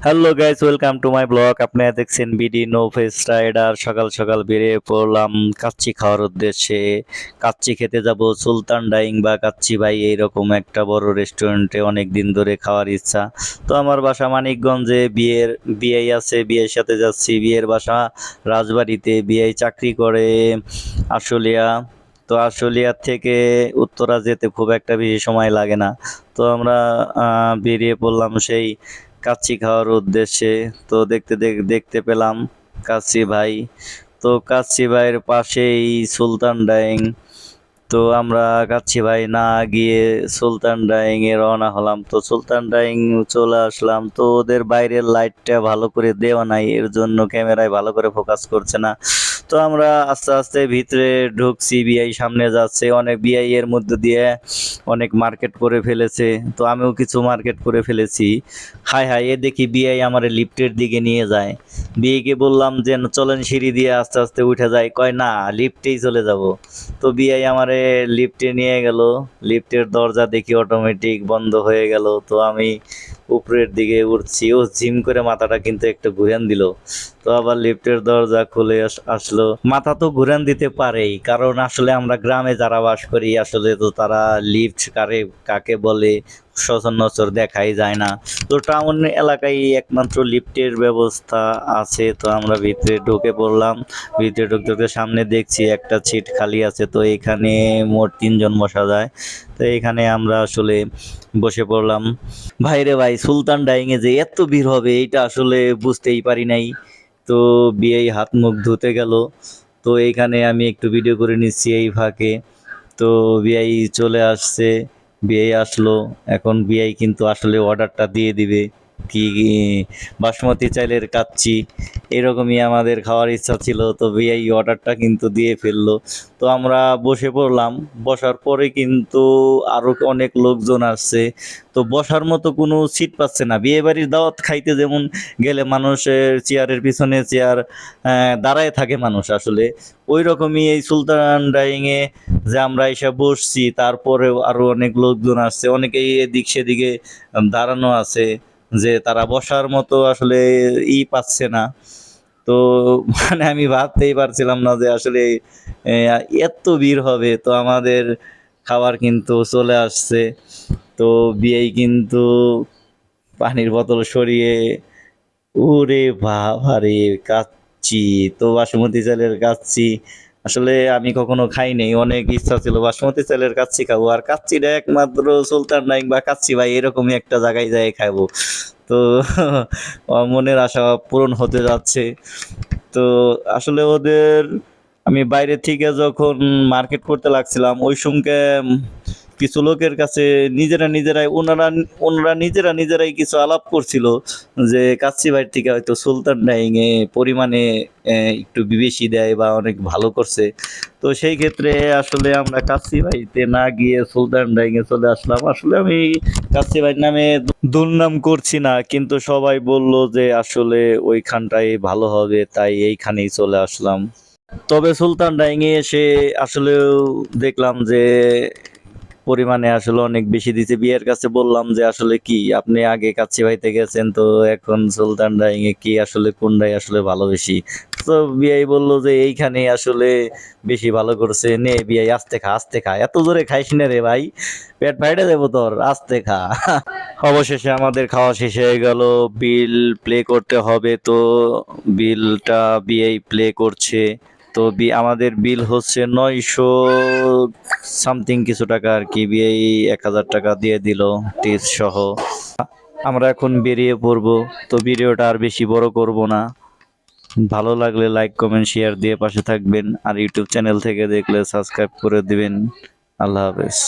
Hello guys welcome to my blog আপনারা দেখছেন BD no face rider সকাল সকাল বেরিয়ে পড়লাম কাচ্চি খাওয়ার উদ্দেশ্যে কাচ্চি খেতে যাব সুলতান ডাইং বা কাচ্চি ভাই এইরকম একটা বড় রেস্টুরেন্টে অনেক দিন ধরে খাওয়ার ইচ্ছা তো আমার বাসা মানিকগঞ্জে বিয়ের বিয়ে আছে বিয়ের সাথে যাচ্ছি বিয়ের বাসা রাজবাড়িতে বিয়ে চাকরি করে আশুলিয়া তো আশুলিয়ার থেকে উত্তরা যেতে খুব একটা বেশি সময় লাগে না তো আমরা বেরিয়ে পড়লাম সেই কাচ্চি খাওয়ার উদ্দেশ্যে তো দেখতে দেখ- দেখতে পেলাম কাচ্চি ভাই। তো কাচ্চি ভাইয়ের পাশেই সুলতান ডাইং। তো আমরা কাচ্চি ভাই না গিয়ে সুলতান ডাইং এ রওনা হলাম। তো সুলতান ডাইং চলে আসলাম। তো ওদের বাইরের লাইটটা ভালো করে দেওয়া নাই, এর জন্য ক্যামেরায় ভালো করে ফোকাস করছে না। তো আমরা আস্তে আস্তে ভিতরে ঢুকছি বিআই সামনে যাচ্ছে, অনেক বিআই এর মধ্যে দিয়ে অনেক মার্কেট করে ফেলেছে, তো আমিও কিছু মার্কেট করে ফেলেছি। হাই হাই এ দেখি বিআই আমার লিফটের দিকে নিয়ে যায়। বিআইকে বললাম যে চলেন সিঁড়ি দিয়ে আস্তে আস্তে উঠে যায় কয়, না, লিফটেই চলে যাব। তো বিআই আমারে লিফটে নিয়ে গেল। লিফটের দরজা দেখি অটোমেটিক বন্ধ হয়ে গেল। তো আমি উপরের দিকে উঠছি। ও জিম করে মাথাটা কিন্তু একটু ঘুরান দিল। তো আবার লিফটের দরজা খুলে আস- আসলো। মাথা তো ঘুরান দিতে পারেই। কারণ আসলে আমরা গ্রামে যারা বাস করি, আসলে তো তারা লিফট কারে, কাকে বলে? সচর নচর দেখাই যায় না। তো টাউন এলাকায় একমাত্র লিফটের ব্যবস্থা আছে। তো আমরা ভিতরে ঢুকে পড়লাম। ভিতরে ঢুকতে ঢুকতে সামনে দেখছি একটা সিট খালি আছে। তো এখানে মোট তিনজন বসা যায়। তো এখানে আমরা আসলে বসে পড়লাম। ভাইরে ভাই, সুলতান ডাইংয়ে যে এত ভিড় হবে, এইটা আসলে বুঝতেই পারি নাই। তো বিয়েই হাত মুখ ধুতে গেল। তো এইখানে আমি একটু ভিডিও করে নিচ্ছি এই ফাঁকে। তো বিআই চলে আসছে। বিআই আসলো এখন বিআই কিন্তু আসলে অর্ডারটা দিয়ে দিবে। কি বাসমতি চাইলের কাচ্চি, এরকমই আমাদের খাওয়ার ইচ্ছা ছিল। তো বিআই অর্ডারটা কিন্তু দিয়ে ফেলল। তো আমরা বসে পড়লাম। বসার পরে কিন্তু আরও অনেক লোকজন আসছে। তো বসার মতো কোনো সিট পাচ্ছে না। বিয়ে বাড়ির দাওয়াত খাইতে যেমন গেলে মানুষের চেয়ারের পিছনে চেয়ার দাঁড়ায় থাকে মানুষ আসলে। ওই রকমই এই সুলতান ডাইংয়ে যে আমরা এসে বসছি, তারপরেও আরও অনেক লোকজন আসছে। অনেকেই এদিক সেদিকে দাঁড়ানো আছে। যে তারা বসার মতো আসলে ই পাচ্ছে না। তো মানে আমি ভাবতেই পারছিলাম না যে আসলে এত ভিড় হবে, তো আমাদের খাবার কিন্তু চলে আসছে। তো বিয়েই কিন্তু পানির বোতল সরিয়ে, ওরে বাবা রে কাচ্ছি তো বাসমতি চালের কাচ্চি আসলে আমি কখনো খাই নেই, অনেক ইচ্ছা ছিল, বাসমতি চালের কাচ্ছি খাব। আর কাচ্চিটা একমাত্র সুলতান নাইক বা কাচ্ছি ভাই, এরকমই একটা জায়গায় যাই খাব। তো মনের আশা পূরণ হতে যাচ্ছে। তো আসলে ওদের, আমি বাইরে থেকে যখন মার্কেট করতে লাগছিলাম, ওই সঙ্গে কিছু লোকের কাছে নিজেরা নিজেরাই, ওনারা ওনারা নিজেরা নিজেরাই কিছু আলাপ করছিল যে, কাচ্চি ভাইয়ের থেকে হয়তো সুলতান ডাইংয়ে পরিমাণে একটু বেশি দেয় বা অনেক ভালো করছে। তো সেই ক্ষেত্রে আসলে আমরা কাচ্চি ভাইতে না গিয়ে সুলতান ডাইংয়ে চলে আসলাম। আসলে আমি কাচ্চি ভাইয়ের নামে দুর্নাম করছি না, কিন্তু সবাই বলল যে, আসলে ওইখানটাই ভালো হবে, তাই এইখানেই চলে আসলাম। তবে সুলতান ডাইংয়ে এসে আসলেও দেখলাম যে পরিমাণে আসলে অনেক বেশি দিছে। বিয়ের কাছে বললাম যে, আসলে কি, আপনি আগে কাচ্চি ভাইতে গেছেন, তো এখন সুলতান ডাইংয়ে কি আসলে কোনটাই আসলে ভালো বেশি? তো বিয়াই বলল যে এইখানে আসলে বেশি ভালো করছে। নে বিয়াই আস্তে খা আস্তে খা। এত জোরে খাইস না রে ভাই। পেট ফাইটে দেবো তোর, আস্তে খা। অবশেষে আমাদের খাওয়া শেষ হয়ে গেল। বিল প্লে করতে হবে তো, বিলটা বিআই প্লে করছে। তো আমাদের বিল হচ্ছে নয়শো সামথিং কিছু টাকা আর কি। বিয়ে এক হাজার টাকা দিয়ে দিল টিস সহ। আমরা এখন বেরিয়ে পড়ব। তো ভিডিওটা আর বেশি বড় করব না। ভালো লাগলে লাইক কমেন্ট শেয়ার দিয়ে পাশে থাকবেন। আর ইউটিউব চ্যানেল থেকে দেখলে সাবস্ক্রাইব করে দিবেন। আল্লাহ হাফেজ।